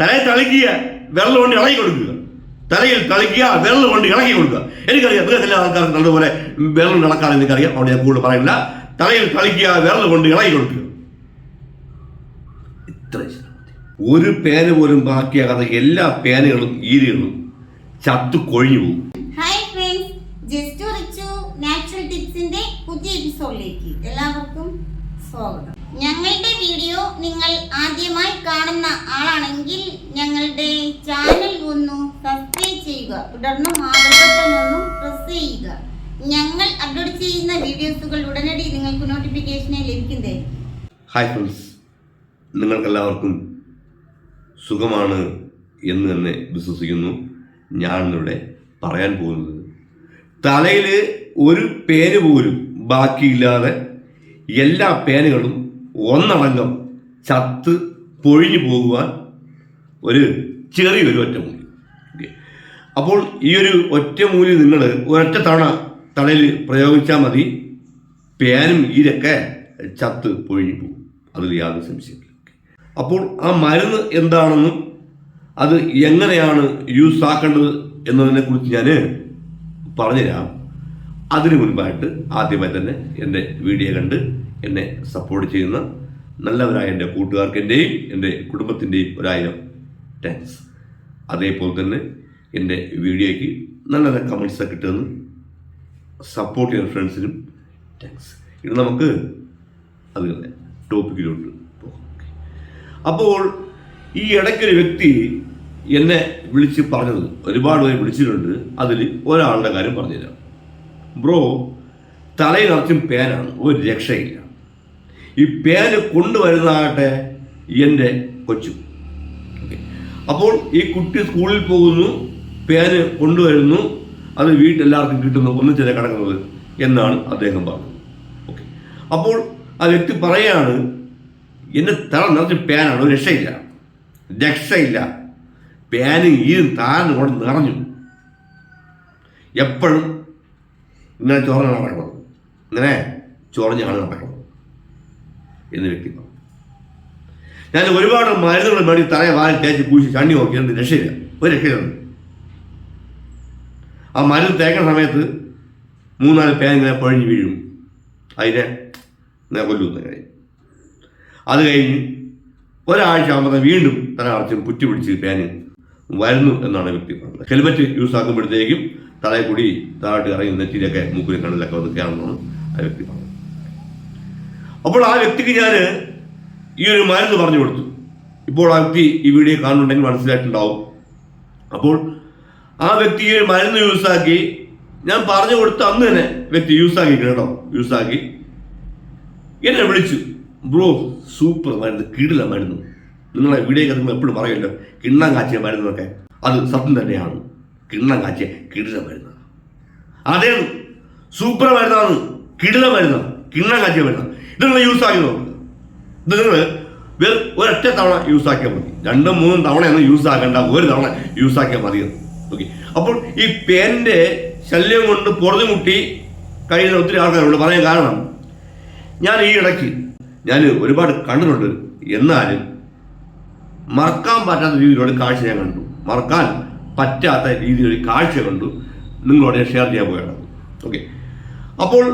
തലയിൽ തളിക്കുക വെള്ളം കൊണ്ട് ഇളകി കൊടുക്കുക. തലയിൽ തളിക്കുക വെള്ളം കൊണ്ട് ഇളകി കൊടുക്കുക. എനിക്കറിയാം എല്ലാ ആൾക്കാർക്കും നല്ലതുപോലെ വെള്ളം നടക്കാൻ എനിക്കറിയാം. അവിടെ ഞാൻ കൂടുതൽ പറയുന്നില്ല തലയിൽ തളിക്കുക വെള്ളം കൊണ്ട് ഇളകി കൊടുക്കുക. ഇത്ര ഒരു പേന പോലും ബാക്കിയാകാതെ എല്ലാ പേനകളും ഈരുകളും ചത്തു കൊഴിഞ്ഞു പോകും. ഹായ് ഫ്രണ്ട്സ് ജസ്റ്റ് നാച്ചുറൽ ടിപ്സിന്റെ പുതിയ എപ്പിസോഡിലേക്ക് എല്ലാവർക്കും സ്വാഗതം. ഞങ്ങളുടെ വീഡിയോ നിങ്ങൾ ആദ്യമായി കാണുന്ന ആളാണെങ്കിൽ ഞങ്ങളുടെ ചാനൽ ഒന്ന് സബ്സ്ക്രൈബ് ചെയ്യുക. തുടർന്ന് ഒന്നും പ്രസ് ചെയ്യുക. ഞങ്ങൾ അപ്ലോഡ് ചെയ്യുന്ന വീഡിയോസുകൾ ഉടനടി നിങ്ങൾക്ക് നോട്ടിഫിക്കേഷനെ ലഭിക്കുന്നേ. ഹായ് ഫ്രണ്ട്സ് നിങ്ങൾക്കെല്ലാവർക്കും സുഖമാണ് എന്ന് തന്നെ വിശ്വസിക്കുന്നു. ഞാനിന്നിവിടെ പറയാൻ പോകുന്നത് തലയിൽ ഒരു പേര് പോലും ബാക്കിയില്ലാതെ എല്ലാ പേനുകളും ഒന്നടങ്കം ചത്ത് പൊഴിഞ്ഞു പോകുവാൻ ഒരു ചെറിയൊരു ഒറ്റമൂലി. അപ്പോൾ ഈ ഒരു ഒറ്റമൂലി നിങ്ങൾ ഒരൊറ്റ തവണ തലയിൽ പ്രയോഗിച്ചാൽ മതി. പേനും ഈരൊക്കെ ചത്ത് പൊഴിഞ്ഞു പോകും. അതിൽ യാതൊരു സംശയമില്ല അപ്പോൾ ആ മരുന്ന് എന്താണെന്നും അത് എങ്ങനെയാണ് യൂസ് ആക്കേണ്ടത് എന്നതിനെ കുറിച്ച് ഞാൻ പറഞ്ഞുതരാം. അതിനു മുൻപായിട്ട് ആദ്യമായി തന്നെ എന്റെ വീഡിയോ കണ്ട് എന്നെ സപ്പോർട്ട് ചെയ്യുന്ന നല്ലവരായ എന്റെ കൂട്ടുകാർക്ക് എന്റെയും എന്റെ കുടുംബത്തിന്റെയും ഒരായിരം താങ്ക്സ് അതേപോലെ തന്നെ എന്റെ വീഡിയോയ്ക്ക് നല്ല നല്ല കമൻസ് കിട്ടുമെന്ന് സപ്പോർട്ട് ചെയ്യുന്ന ഫ്രണ്ട്സിനും താങ്ക്സ് ഇനി നമുക്ക് അത് ടോപ്പിക്കിലോട്ട് പോകാം. അപ്പോൾ ഈ ഇടയ്ക്കൊരു വ്യക്തി എന്നെ വിളിച്ച് പറഞ്ഞത് ഒരുപാട് പേര് വിളിച്ചിട്ടുണ്ട് അതിൽ ഒരാളുടെ കാര്യം പറഞ്ഞുതരാം. ബ്രോ തലയിൽ നിറച്ചും പേനാണ്. ഒരു രക്ഷയില്ല. ഈ പേന് കൊണ്ടുവരുന്നതാകട്ടെ എന്റെ കൊച്ചു. അപ്പോൾ ഈ കുട്ടി സ്കൂളിൽ പോകുന്നു പേന് കൊണ്ടുവരുന്നു അത് വീട്ടിലെല്ലാവർക്കും കിട്ടുന്നു ഒന്നിച്ചല്ലേ കിടക്കുന്നത് എന്നാണ് അദ്ദേഹം പറഞ്ഞത് ഓക്കെ അപ്പോൾ ആ വ്യക്തി പറയാണ് എന്റെ തല നിറച്ച് പേനാണ് ഒരു രക്ഷയില്ല. രക്ഷയില്ല. പേന് ഈ താഴ്ന്നു കൊണ്ട് നിറഞ്ഞു. എപ്പോഴും ഇങ്ങനെ ചോറഞ്ഞാണ് ഇന്നലെ ഇങ്ങനെ ചൊറഞ്ഞാണ് നടക്കുന്നത് എന്ന് വ്യക്തി പറഞ്ഞു. ഞാൻ ഒരുപാട് മരുന്നുകൾ മേടി തറയെ വാരി തേച്ച് പൂശി ചണ്ടി എന്ന് രക്ഷയില്ല. ഒരു രക്ഷയില്ല. ആ മരുന്ന് തേക്കുന്ന സമയത്ത് മൂന്നാൽ പേൻ ഇങ്ങനെ പൊഴിഞ്ഞ് വീഴും. അതിനെ കൊല്ലുന്ന കാര്യം അത് കഴിഞ്ഞ് ഒരാഴ്ച ആകുമ്പോൾ വീണ്ടും തല അടച്ചും പുറ്റി പിടിച്ച് പേന് വരുന്നു എന്നാണ് വ്യക്തി പറഞ്ഞത്. ഹെൽമെറ്റ് യൂസ് ആക്കുമ്പോഴത്തേക്കും തലയിൽ കൂടി താഴോട്ട് ഇറങ്ങി നെറ്റിയിലൊക്കെ മൂക്കിലും കണ്ണിലൊക്കെ വന്ന് കയറണമെന്നാണ് ആ വ്യക്തി പറഞ്ഞത് അപ്പോൾ ആ വ്യക്തിക്ക് ഞാൻ ഈ ഒരു മരുന്ന് പറഞ്ഞു കൊടുത്തു. ഇപ്പോൾ ആ വ്യക്തി ഈ വീഡിയോ കാണുന്നുണ്ടെങ്കിൽ മനസ്സിലായിട്ടുണ്ടാവും. അപ്പോൾ ആ വ്യക്തി ഈ മരുന്ന് യൂസാക്കി ഞാൻ പറഞ്ഞു കൊടുത്ത അന്ന് തന്നെ വ്യക്തി യൂസാക്കി കേട്ടോ യൂസാക്കി എന്നെ വിളിച്ചു ബ്രോ സൂപ്പർ മരുന്ന് കിടില മരുന്ന്. നിങ്ങളെ വീഡിയോ കത്തുമ്പോൾ എപ്പോഴും പറയുമല്ലോ കിണ്ണാൻ കാച്ചിയ മരുന്നൊക്കെ. അത് സത്യം തന്നെയാണ്. കിണ്ണം കാച്ചിയ കിടില മരുന്ന് അതേ സൂപ്പർ മരുന്നാണ്. കിടില മരുന്ന് കിണ്ണം കാച്ചിയ മരുന്ന്. ഇത് യൂസ് ആക്കി നോക്കുക ഇത് നിങ്ങൾ വെറും ഒരൊറ്റ തവണ യൂസ് ആക്കിയാൽ മതി. രണ്ടും മൂന്നും തവണയൊന്നും യൂസ് ആക്കേണ്ട. ഒരു തവണ യൂസ് ആക്കിയാൽ മതി ഓക്കെ അപ്പോൾ ഈ പേന്റെ ശല്യം കൊണ്ട് പുറത്തു മുട്ടി കഴിയുന്ന ഒത്തിരി ആൾക്കാരുണ്ട്. പറയാൻ കാരണം ഞാൻ ഈ ഇടയ്ക്ക് ഞാൻ ഒരുപാട് കണ്ടിട്ടുണ്ട്. എന്നാലും മറക്കാൻ പറ്റാത്ത രീതിയിലുള്ള കാഴ്ച ഞാൻ കണ്ടു. മറക്കാൻ പറ്റാത്ത രീതിയിലൊരു കാഴ്ച കണ്ടു. നിങ്ങളോട് ഷെയർ ചെയ്യാൻ പോവുകയാണ്. ഓക്കെ അപ്പോൾ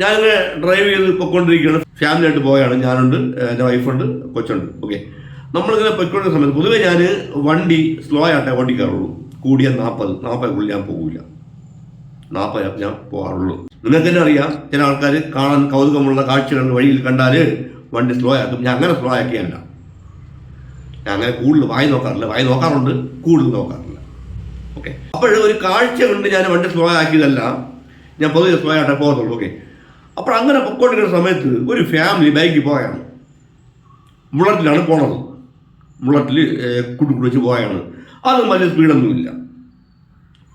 ഞാനിങ്ങനെ ഡ്രൈവ് ചെയ്ത് പൊയ്ക്കൊണ്ടിരിക്കുകയാണ്. ഫാമിലി ആയിട്ട് പോയാണ് ഞാനുണ്ട് എന്റെ വൈഫുണ്ട് കൊച്ചുണ്ട്. ഓക്കെ നമ്മളിങ്ങനെ പൊയ്ക്കൊണ്ടിരുന്ന സമയത്ത് പൊതുവേ ഞാൻ വണ്ടി സ്ലോ ആയിട്ടേ ഓടിക്കാറുള്ളൂ കൂടിയ നാൽപ്പത് നാൽപ്പതിനുള്ളിൽ ഞാൻ പോകില്ല നാൽപ്പത് ഞാൻ പോകാറുള്ളൂ. നിങ്ങൾക്ക് തന്നെ അറിയാം ചില ആൾക്കാർ കാണാൻ കൗതുകമുള്ള കാഴ്ചകൾ വഴിയിൽ കണ്ടാൽ വണ്ടി സ്ലോ ആക്കും. ഞാൻ അങ്ങനെ സ്ലോ ആക്കിയല്ല. ഞാൻ അങ്ങനെ കൂടുതൽ വായി നോക്കാറില്ല. വായി നോക്കാറുണ്ട് കൂടുതൽ നോക്കാറില്ല. ഓക്കെ. അപ്പോൾ ഒരു കാഴ്ച കൊണ്ട് ഞാൻ വണ്ടി സ്ലോ ആക്കിയതല്ല. ഞാൻ പൊതുവെ സ്ലോ ആയിട്ട് പോകത്തുള്ളൂ. ഓക്കെ. അപ്പോൾ അങ്ങനെ പൊക്കോണ്ടിരിക്കുന്ന സമയത്ത് ഒരു ഫാമിലി ബൈക്കിൽ പോയാണ്. ബുള്ളറ്റിലാണ് പോണത്. ബുള്ളറ്റിൽ കുടുക്കുടി വെച്ച് പോയാണ്. അതും വലിയ സ്പീഡൊന്നുമില്ല.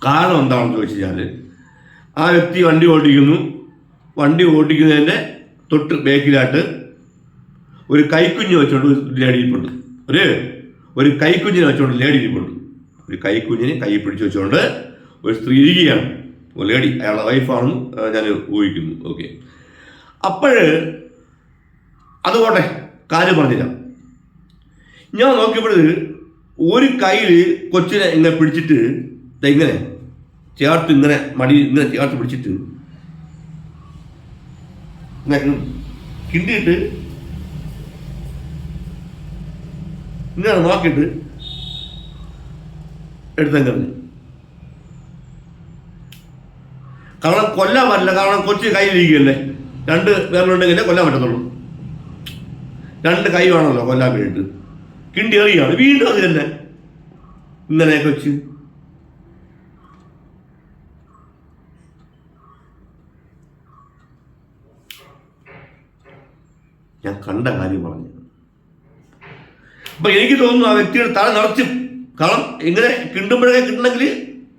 കാരണം എന്താണെന്ന് ചോദിച്ചു കഴിഞ്ഞാൽ ആ വ്യക്തി വണ്ടി ഓടിക്കുന്നു. വണ്ടി ഓടിക്കുന്നതിന്റെ തൊട്ട് ബേക്കിലായിട്ട് ഒരു കൈക്കുഞ്ഞ് വെച്ചോണ്ട് ലേഡി ഇരിപ്പുണ്ട്. ഒരു ഒരു കൈക്കുഞ്ഞിനെ വെച്ചുകൊണ്ട് ലേഡി ഇരിപ്പുണ്ട്. ഒരു കൈക്കുഞ്ഞിനെ കൈ പിടിച്ചു വെച്ചുകൊണ്ട് ഒരു സ്ത്രീ ഇരിക്കുകയാണ് ഒലേടി അയാളുടെ വൈഫാണെന്ന് ഞാൻ ഊഹിക്കുന്നു. ഓക്കെ അപ്പോഴ് അതുകൊട്ടെ കാര്യം പറഞ്ഞില്ല. ഞാൻ നോക്കിയപ്പോഴത് ഒരു കയ്യിൽ കൊച്ചിനെ ഇങ്ങനെ പിടിച്ചിട്ട് ഇങ്ങനെ ചേർത്ത് ഇങ്ങനെ മടി ഇങ്ങനെ ചേർത്ത് പിടിച്ചിട്ട് കിണ്ടിയിട്ട് ഇങ്ങനെ നോക്കിയിട്ട് എടുത്തെങ്കിലും കാരണം കൊല്ലാൻ പറ്റില്ല. കാരണം കൊച്ചു കയ്യിലിരിക്കുകയല്ലേ? രണ്ട് പേരുണ്ടെങ്കിലേ കൊല്ലാൻ പറ്റത്തുള്ളൂ. രണ്ട് കൈ വേണമല്ലോ കൊല്ലാൻ വേണ്ടിയിട്ട്. കിണ്ടി എറിയാണ്. വീണ്ടും അത് തന്നെ ഇന്നലെ കൊച്ച് ഞാൻ കണ്ട കാര്യം പറഞ്ഞു. അപ്പൊ എനിക്ക് തോന്നുന്നു ആ വ്യക്തിയുടെ തല നിറച്ച് കാരണം ഇങ്ങനെ കിണ്ടുമ്പോഴേ കിട്ടണമെങ്കിൽ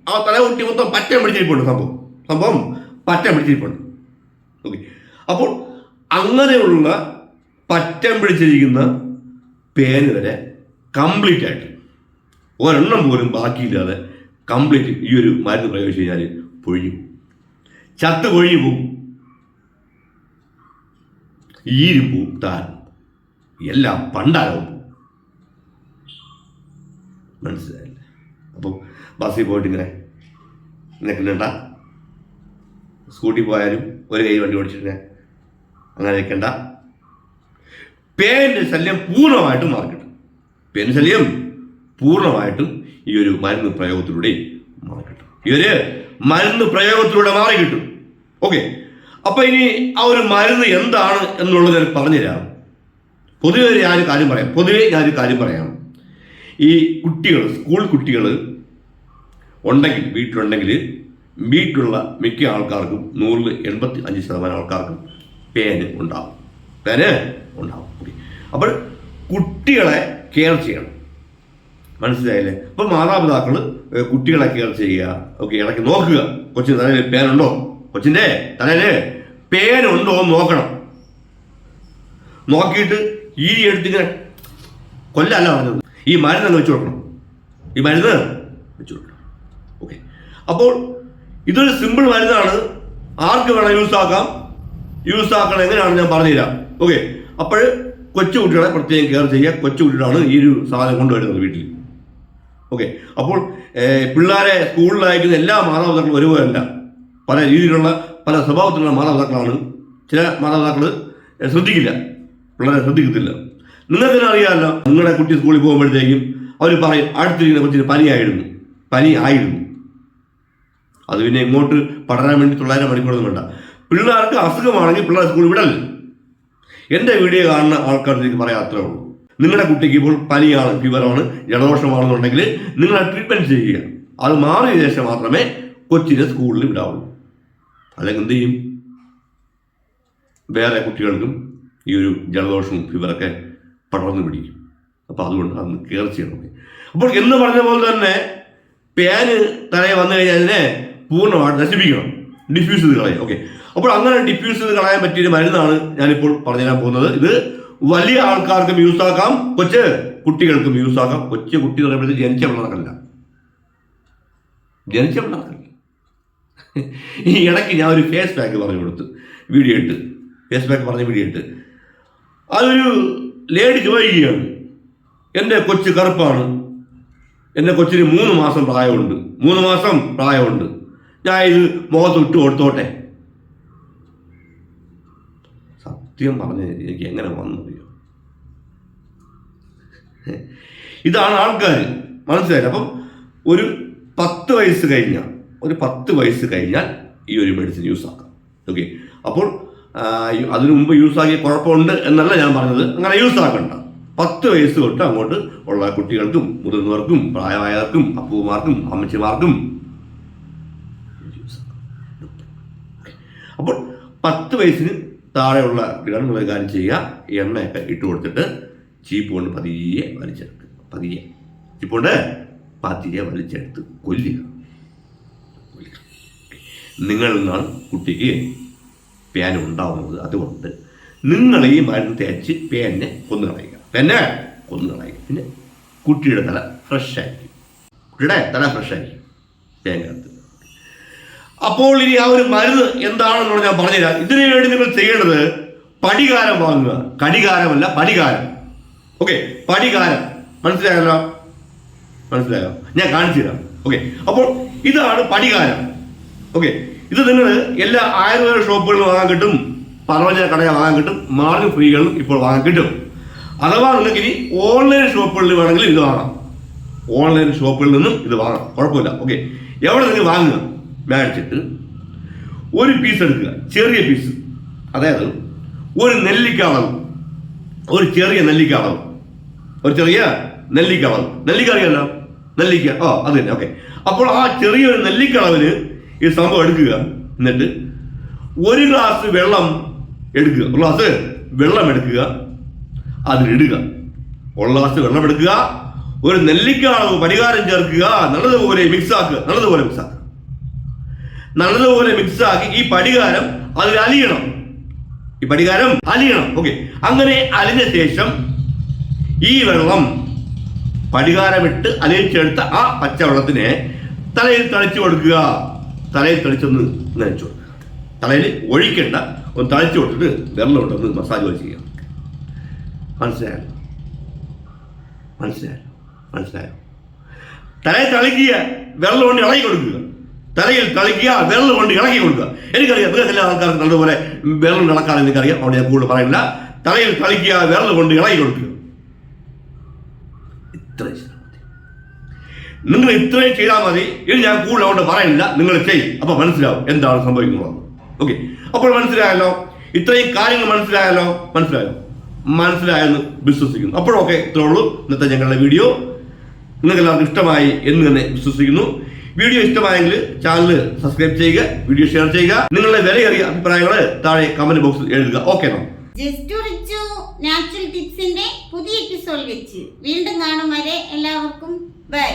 ആ തല കുട്ടി മൊത്തം പറ്റ പിടിച്ചിരിപ്പുണ്ട് സംഭവം. സംഭവം പറ്റ പിടിച്ചിരിപ്പുണ്ട്. ഓക്കെ. അപ്പോൾ അങ്ങനെയുള്ള പറ്റം പിടിച്ചിരിക്കുന്ന പേന് വരെ കംപ്ലീറ്റ് ആയിട്ട് ഒരെണ്ണം പോലും ബാക്കിയില്ലാതെ കംപ്ലീറ്റ് ഈ ഒരു മരുന്ന് പ്രയോഗിച്ച് കഴിഞ്ഞാൽ പൊഴിഞ്ഞു. ചത്ത് പൊഴിഞ്ഞു പോകും ഈരും പോവും താൻ എല്ലാം പണ്ടാകും മനസ്സിലായില്ലേ. അപ്പം ബസ്സിൽ പോയിട്ട് ഇങ്ങനെ നിൽക്കുന്നുണ്ട? സ്കൂട്ടി പോയാലും ഒരു കൈ വണ്ടി ഓടിച്ചിട്ട് അങ്ങനെ നിൽക്കണ്ട. പേന്റെ ശല്യം പൂർണമായിട്ടും മാറിക്കിട്ടും പേൻ ശല്യം പൂർണമായിട്ടും ഈ ഒരു മരുന്ന് പ്രയോഗത്തിലൂടെ മാറിക്കിട്ടും ഈ ഒരു മരുന്ന് പ്രയോഗത്തിലൂടെ മാറിക്കിട്ടും. ഓക്കെ. അപ്പൊ ഇനി ആ ഒരു മരുന്ന് എന്താണ് എന്നുള്ളത് ഞാൻ പറഞ്ഞുതരാം. പൊതുവെ ഞാനൊരു കാര്യം പറയാം. പൊതുവെ ഞാനൊരു കാര്യം പറയാം. ഈ കുട്ടികൾ സ്കൂൾ കുട്ടികൾ ഉണ്ടെങ്കിൽ വീട്ടിലുണ്ടെങ്കിൽ വീട്ടിലുള്ള മിക്ക ആൾക്കാർക്കും നൂറിൽ എൺപത്തി അഞ്ച് ശതമാനം ആൾക്കാർക്കും പേന് ഉണ്ടാവും. പേന് ഉണ്ടാവും. അപ്പോൾ കുട്ടികളെ കെയർ ചെയ്യണം. മനസ്സിലായില്ലേ? അപ്പം മാതാപിതാക്കൾ കുട്ടികളെ കെയർ ചെയ്യുക. ഓക്കെ ഇടയ്ക്ക് നോക്കുക. കൊച്ചിന് തലയിൽ പേനുണ്ടോ? കൊച്ചിന്റെ തലയിൽ പേനുണ്ടോ എന്ന് നോക്കണം. നോക്കിയിട്ട് ഈ എടുത്തിങ്ങനെ കൊല്ലല്ല പറഞ്ഞത്. ഈ മരുന്ന് അങ്ങ് വെച്ച് കൊടുക്കണം. ഈ മരുന്ന് വെച്ച് കൊടുക്കണം. ഓക്കെ അപ്പോൾ ഇതൊരു സിമ്പിൾ മരുന്നാണ്. ആർക്ക് വേണം യൂസ് ആക്കാം. യൂസ് ആക്കണം എങ്ങനെയാണ് ഞാൻ പറഞ്ഞുതരാം. ഓക്കെ അപ്പോൾ കൊച്ചു കുട്ടികളെ പ്രത്യേകം കെയർ ചെയ്യുക. കൊച്ചു കുട്ടികളാണ് ഈ ഒരു സാധനം കൊണ്ടുവരുന്നത് വീട്ടിൽ. ഓക്കെ അപ്പോൾ പിള്ളേരെ സ്കൂളിലായിരിക്കുന്ന എല്ലാ മാതാപിതാക്കളും ഒരുപോലെയല്ല പല രീതിയിലുള്ള പല സ്വഭാവത്തിലുള്ള മാതാപിതാക്കളാണ്. ചില മാതാപിതാക്കൾ ശ്രദ്ധിക്കില്ല. പിള്ളേരെ ശ്രദ്ധിക്കത്തില്ല. നിങ്ങൾക്ക് അറിയാമല്ലോ നിങ്ങളുടെ കുട്ടി സ്കൂളിൽ പോകുമ്പോഴത്തേക്കും അവർ പറയും അടുത്തിരിക്കുന്ന കൊച്ചിന് പനിയായിരുന്നു പനി ആയിരുന്നു അത് പിന്നെ ഇങ്ങോട്ട് പഠനം വേണ്ടി തൊള്ളായിരം മണിക്കൂറൊന്നും വേണ്ട. പിള്ളേർക്ക് അസുഖമാണെങ്കിൽ പിള്ളേർ സ്കൂളിൽ വിടല്ല എന്റെ വീഡിയോ കാണുന്ന ആൾക്കാർക്ക് പറയാൻ അത്രേ ഉള്ളൂ. നിങ്ങളുടെ കുട്ടിക്ക് ഇപ്പോൾ പനിയാണ് ഫീവറാണ് ജലദോഷമാണെന്നുണ്ടെങ്കിൽ നിങ്ങൾ ട്രീറ്റ്മെന്റ് ചെയ്യുക. അത് മാറിയ ശേഷം മാത്രമേ കൊച്ചിനെ സ്കൂളിൽ വിടാവുള്ളൂ. അല്ലെങ്കിൽ എന്ത് ചെയ്യും? വേറെ കുട്ടികൾക്കും ഈ ഒരു ജലദോഷവും ഫീവറൊക്കെ പടർന്നു പിടിക്കും. അപ്പോൾ അതുകൊണ്ട് അന്ന് കയർച്ചയാണ് അപ്പോൾ എന്ന് പറഞ്ഞ പോലെ തന്നെ പേര് തലയിൽ വന്നു കഴിഞ്ഞാൽ അതിനെ പൂർണമായിട്ട് നശിപ്പിക്കണം. ഡിഫ്യൂസ് ചെയ്ത് കളയും. ഓക്കെ അപ്പോൾ അങ്ങനെ ഡിഫ്യൂസ് ചെയ്ത് കളയാൻ പറ്റിയൊരു മരുന്നാണ് ഞാനിപ്പോൾ പറഞ്ഞു തരാൻ പോകുന്നത്. ഇത് വലിയ ആൾക്കാർക്കും യൂസ് ആക്കാം കൊച്ച് കുട്ടികൾക്കും യൂസ് ആക്കാം. കൊച്ചു കുട്ടി എന്ന് പറയുമ്പോഴത്തേക്ക് ജനിച്ച പിള്ളേർക്കല്ല. ജനിച്ച പിള്ളേർക്കല്ല. ഈ ഇടയ്ക്ക് ഞാൻ ഒരു ഫേസ് പാക്ക് പറഞ്ഞു കൊടുത്തു. വീഡിയോ ഇട്ട്. ഫേസ് പാക്ക് പറഞ്ഞ വീഡിയോ ഇട്ട്. അതൊരു ലേഡി ചോദിക്കുകയാണ് എന്റെ കൊച്ച് കറുപ്പാണ്. എന്റെ കൊച്ചിന് മൂന്ന് മാസം പ്രായമുണ്ട്. മൂന്ന് മാസം പ്രായമുണ്ട്. ഞാൻ ഇത് മുഖത്ത് ഇട്ട് കൊടുത്തോട്ടെ. സത്യം പറഞ്ഞ എനിക്ക് എങ്ങനെ വന്നറിയോ? ഇതാണ് ആൾക്കാർ മനസ്സിലായില്ല? അപ്പം ഒരു പത്ത് വയസ്സ് കഴിഞ്ഞാൽ ഒരു പത്ത് വയസ്സ് കഴിഞ്ഞാൽ ഈ ഒരു മെഡിസിൻ യൂസ് ആക്കാം ഓക്കെ? അപ്പോൾ അതിനു മുമ്പ് യൂസാക്കിയ കുഴപ്പമുണ്ട് എന്നല്ല ഞാൻ പറഞ്ഞത്. അങ്ങനെ യൂസാക്കണ്ട. പത്ത് വയസ്സ് തൊട്ട് അങ്ങോട്ട് ഉള്ള കുട്ടികൾക്കും മുതിർന്നവർക്കും പ്രായമായവർക്കും അപ്പൂമാർക്കും അമ്മച്ചിമാർക്കും. അപ്പോൾ പത്ത് വയസ്സിന് താഴെയുള്ള കുട്ടികൾ നിങ്ങൾ കാര്യം ചെയ്യുക. എണ്ണയൊക്കെ ഇട്ട് കൊടുത്തിട്ട് ചീപ്പ് കൊണ്ട് പതിയെ വലിച്ചെടുത്ത് പതിയെ. ചീപ്പ് കൊണ്ട് പതിയെ വലിച്ചെടുത്ത് കൊല്ലുക. നിങ്ങളിൽ നിന്നാണ് കുട്ടിക്ക് പേന ഉണ്ടാവുന്നത് അതുകൊണ്ട് നിങ്ങൾ ഈ മരുന്ന് തേച്ച് പേനെ കൊന്നു കളയുക. പേനെ കൊന്നു കളയുക. പിന്നെ കുട്ടിയുടെ തല ഫ്രഷ് ആയിരിക്കും. കുട്ടിയുടെ തല ഫ്രഷ് ആയിരിക്കും പേനകത്ത്. അപ്പോൾ ഇനി ആ ഒരു മരുന്ന് എന്താണെന്നുള്ള ഞാൻ പറഞ്ഞുതരാം. ഇതിനു വേണ്ടി നിങ്ങൾ ചെയ്യേണ്ടത് പടികാരം വാങ്ങുക. കടികാരമല്ല പടികാരം. ഓക്കെ പടികാരം. മനസ്സിലായല്ലോ? മനസ്സിലായോ? ഞാൻ കാണിച്ചു തരാം ഓക്കെ അപ്പോൾ ഇതാണ് പടികാരം. ഓക്കെ ഇത് നിങ്ങൾ എല്ലാ ആയുർവേദ ഷോപ്പുകളിൽ വാങ്ങാൻ കിട്ടും പർവജന കടയിൽ വാങ്ങാൻ കിട്ടും മാർജിൻ ഫ്രീകളും ഇപ്പോൾ വാങ്ങാൻ കിട്ടും. അഥവാ നിങ്ങൾക്ക് ഇനി ഓൺലൈൻ ഷോപ്പുകളിൽ വേണമെങ്കിൽ ഇത് വാങ്ങാം. ഓൺലൈൻ ഷോപ്പുകളിൽ നിന്നും ഇത് വാങ്ങാം. കുഴപ്പമില്ല. ഓക്കെ. എവിടെ നിങ്ങൾ വാങ്ങുക? മേടിച്ചിട്ട് ഒരു പീസ് എടുക്കുക. ചെറിയ പീസ് അതായത് ഒരു നെല്ലിക്ക ഒരു ചെറിയ നെല്ലിക്ക ഒരു ചെറിയ നെല്ലിക്ക അളവ്. നെല്ലിക്ക അറിയാലോ? നെല്ലിക്ക. ഓ അത് തന്നെ. ഓക്കെ. അപ്പോൾ ആ ചെറിയൊരു നെല്ലിക്ക അളവിന് ഈ സംഭവം എടുക്കുക. എന്നിട്ട് ഒരു ഗ്ലാസ് വെള്ളം എടുക്കുക. ഒരു ഗ്ലാസ് വെള്ളം എടുക്കുക. അതിലിടുക ഒരു ഗ്ലാസ് വെള്ളം എടുക്കുക. ഒരു നെല്ലിക്ക അളവ് പരിഹാരം ചേർക്കുക. നല്ലതുപോലെ മിക്സ് ആക്കുക. നല്ലതുപോലെ മിക്സ് ആക്കുക. നല്ലതുപോലെ മിക്സ് ആക്കി ഈ പരിഹാരം അതിൽ അലിയണം. ഈ പരിഹാരം അലിയണം. ഓക്കെ അങ്ങനെ അലിഞ്ഞ ശേഷം ഈ വെള്ളം പരിഹാരമിട്ട് അലിയിച്ചെടുത്ത ആ പച്ചവെള്ളത്തിനെ തലയിൽ തളിച്ചു കൊടുക്കുക. തലയിൽ തളിച്ചൊന്ന് നനച്ചു തലയിൽ ഒഴിക്കണ്ട ഒന്ന് തളിച്ചു കൊടുത്തിട്ട് വെള്ളം ഉണ്ടൊന്ന് മസാജ് പോലെ ചെയ്യാം. മനസ്സിലായോ? മനസ്സിലായോ? മനസ്സിലായോ? തലയിൽ തളിക്കുക വെള്ളം കൊണ്ട് ഇളകി കൊടുക്കുക. തലയിൽ തളിക്കുക വെള്ളം കൊണ്ട് ഇളകി കൊടുക്കുക. എനിക്കറിയാം എല്ലാ ആൾക്കാർക്ക് നല്ലതുപോലെ വെള്ളം ഇളക്കാതെ എനിക്കറിയാം. അവിടെ ഞാൻ കൂടുതൽ പറയുന്നില്ല. തലയിൽ തളിക്കുക വെള്ളം കൊണ്ട് ഇളകി കൊടുക്കുക. ഇത്ര നിങ്ങൾ ഇത്രയും ചെയ്താൽ മതി. ഇനി ഞാൻ കൂടുതൽ അവിടെ പറയുന്നില്ല. നിങ്ങൾ ചെയ്യും. അപ്പൊ മനസ്സിലാവും എന്താണ് സംഭവിക്കുന്നത്. ഓക്കെ അപ്പോൾ മനസ്സിലായല്ലോ? ഇത്രയും കാര്യങ്ങൾ മനസ്സിലായല്ലോ? മനസ്സിലായോ? മനസ്സിലായെന്ന് വിശ്വസിക്കുന്നു. അപ്പോഴൊക്കെ ഇത്രേ ഉള്ളൂ. ഇന്നത്തെ ഞങ്ങളുടെ വീഡിയോ. നിങ്ങൾക്ക് എല്ലാവർക്കും ഇഷ്ടമായി എന്ന് തന്നെ വിശ്വസിക്കുന്നു. വീഡിയോ ഇഷ്ടമായെങ്കിൽ ചാനൽ സബ്സ്ക്രൈബ് ചെയ്യുക വീഡിയോ ഷെയർ ചെയ്യുക. നിങ്ങളുടെ വിലയേറിയ അഭിപ്രായങ്ങൾ താഴെ കമന്റ് ബോക്സിൽ എഴുതുക. ഓക്കെ നാച്ചുറൽ ടിപ്സിന്റെ പുതിയ എപ്പിസോഡ് വെച്ച് വീണ്ടും കാണും വരെ എല്ലാവർക്കും. ബൈ